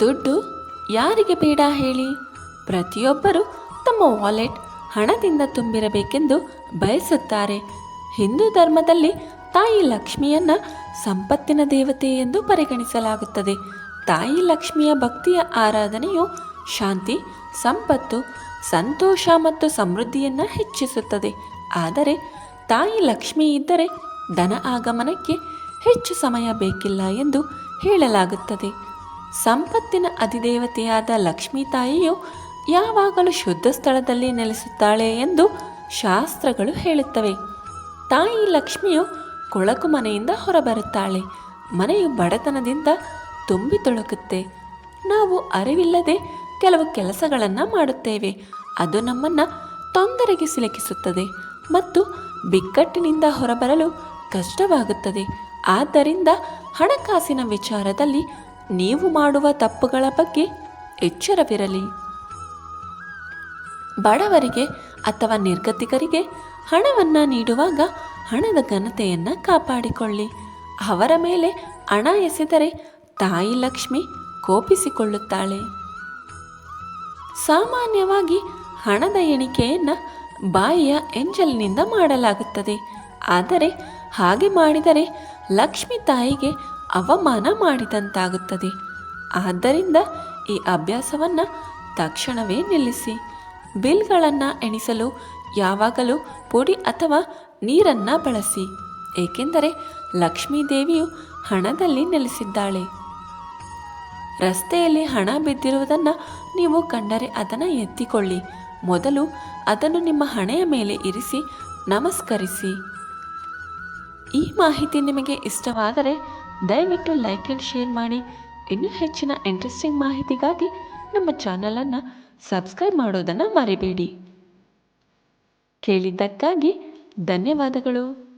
ದುಡ್ಡು ಯಾರಿಗೆ ಬೇಡ ಹೇಳಿ? ಪ್ರತಿಯೊಬ್ಬರು ತಮ್ಮ ವಾಲೆಟ್ ಹಣದಿಂದ ತುಂಬಿರಬೇಕೆಂದು ಬಯಸುತ್ತಾರೆ. ಹಿಂದೂ ಧರ್ಮದಲ್ಲಿ ತಾಯಿ ಲಕ್ಷ್ಮಿಯನ್ನ ಸಂಪತ್ತಿನ ದೇವತೆ ಎಂದು ಪರಿಗಣಿಸಲಾಗುತ್ತದೆ. ತಾಯಿ ಲಕ್ಷ್ಮಿಯ ಭಕ್ತಿಯ ಆರಾಧನೆಯು ಶಾಂತಿ, ಸಂಪತ್ತು, ಸಂತೋಷ ಮತ್ತು ಸಮೃದ್ಧಿಯನ್ನು ಹೆಚ್ಚಿಸುತ್ತದೆ. ಆದರೆ ತಾಯಿ ಲಕ್ಷ್ಮಿ ಇದ್ದರೆ ಧನ ಆಗಮನಕ್ಕೆ ಹೆಚ್ಚು ಸಮಯ ಬೇಕಿಲ್ಲ ಎಂದು ಹೇಳಲಾಗುತ್ತದೆ. ಸಂಪತ್ತಿನ ಅಧಿದೇವತೆಯಾದ ಲಕ್ಷ್ಮೀ ತಾಯಿಯು ಯಾವಾಗಲೂ ಶುದ್ಧ ಸ್ಥಳದಲ್ಲಿ ನೆಲೆಸುತ್ತಾಳೆ ಎಂದು ಶಾಸ್ತ್ರಗಳು ಹೇಳುತ್ತವೆ. ತಾಯಿ ಲಕ್ಷ್ಮಿಯು ಕೊಳಕು ಮನೆಯಿಂದ ಹೊರಬರುತ್ತಾಳೆ. ಮನೆಯು ಬಡತನದಿಂದ ತುಂಬಿ ತೊಳಕುತ್ತೆ. ನಾವು ಅರಿವಿಲ್ಲದೆ ಕೆಲವು ಕೆಲಸಗಳನ್ನು ಮಾಡುತ್ತೇವೆ. ಅದು ನಮ್ಮನ್ನು ತೊಂದರೆಗೆ ಸಿಲುಕಿಸುತ್ತದೆ ಮತ್ತು ಬಿಕ್ಕಟ್ಟಿನಿಂದ ಹೊರಬರಲು ಕಷ್ಟವಾಗುತ್ತದೆ. ಆದ್ದರಿಂದ ಹಣಕಾಸಿನ ವಿಚಾರದಲ್ಲಿ ನೀವು ಮಾಡುವ ತಪ್ಪುಗಳ ಬಗ್ಗೆ ಎಚ್ಚರವಿರಲಿ. ಬಡವರಿಗೆ ಅಥವಾ ನಿರ್ಗತಿಕರಿಗೆ ಹಣವನ್ನು ನೀಡುವಾಗ ಹಣದ ಘನತೆಯನ್ನು ಕಾಪಾಡಿಕೊಳ್ಳಿ. ಅವರ ಮೇಲೆ ಹಣ ಎಸೆದರೆ ತಾಯಿ ಲಕ್ಷ್ಮಿ ಕೋಪಿಸಿಕೊಳ್ಳುತ್ತಾಳೆ. ಸಾಮಾನ್ಯವಾಗಿ ಹಣದ ಎಣಿಕೆಯನ್ನು ಬಾಯಿಯ ಎಂಜಲಿನಿಂದ ಮಾಡಲಾಗುತ್ತದೆ. ಆದರೆ ಹಾಗೆ ಮಾಡಿದರೆ ಲಕ್ಷ್ಮಿ ತಾಯಿಗೆ ಅವಮಾನ ಮಾಡಿದಂತಾಗುತ್ತದೆ. ಆದ್ದರಿಂದ ಈ ಅಭ್ಯಾಸವನ್ನು ತಕ್ಷಣವೇ ನಿಲ್ಲಿಸಿ. ಬಿಲ್ಗಳನ್ನು ಎಣಿಸಲು ಯಾವಾಗಲೂ ಪುಡಿ ಅಥವಾ ನೀರನ್ನು ಬಳಸಿ. ಏಕೆಂದರೆ ಲಕ್ಷ್ಮೀದೇವಿಯು ಹಣದಲ್ಲಿ ನೆಲೆಸಿದ್ದಾಳೆ. ರಸ್ತೆಯಲ್ಲಿ ಹಣ ಬಿದ್ದಿರುವುದನ್ನು ನೀವು ಕಂಡರೆ ಅದನ್ನು ಎತ್ತಿಕೊಳ್ಳಿ. ಮೊದಲು ಅದನ್ನು ನಿಮ್ಮ ಹಣೆಯ ಮೇಲೆ ಇರಿಸಿ ನಮಸ್ಕರಿಸಿ. ಈ ಮಾಹಿತಿ ನಿಮಗೆ ಇಷ್ಟವಾದರೆ ದಯವಿಟ್ಟು ಲೈಕ್ ಆ್ಯಂಡ್ ಶೇರ್ ಮಾಡಿ. ಇನ್ನೂ ಹೆಚ್ಚಿನ ಇಂಟ್ರೆಸ್ಟಿಂಗ್ ಮಾಹಿತಿಗಾಗಿ ನಮ್ಮ ಚಾನಲನ್ನು ಸಬ್ಸ್ಕ್ರೈಬ್ ಮಾಡೋದನ್ನು ಮರಿಬೇಡಿ. ಕೇಳಿದ್ದಕ್ಕಾಗಿ ಧನ್ಯವಾದಗಳು.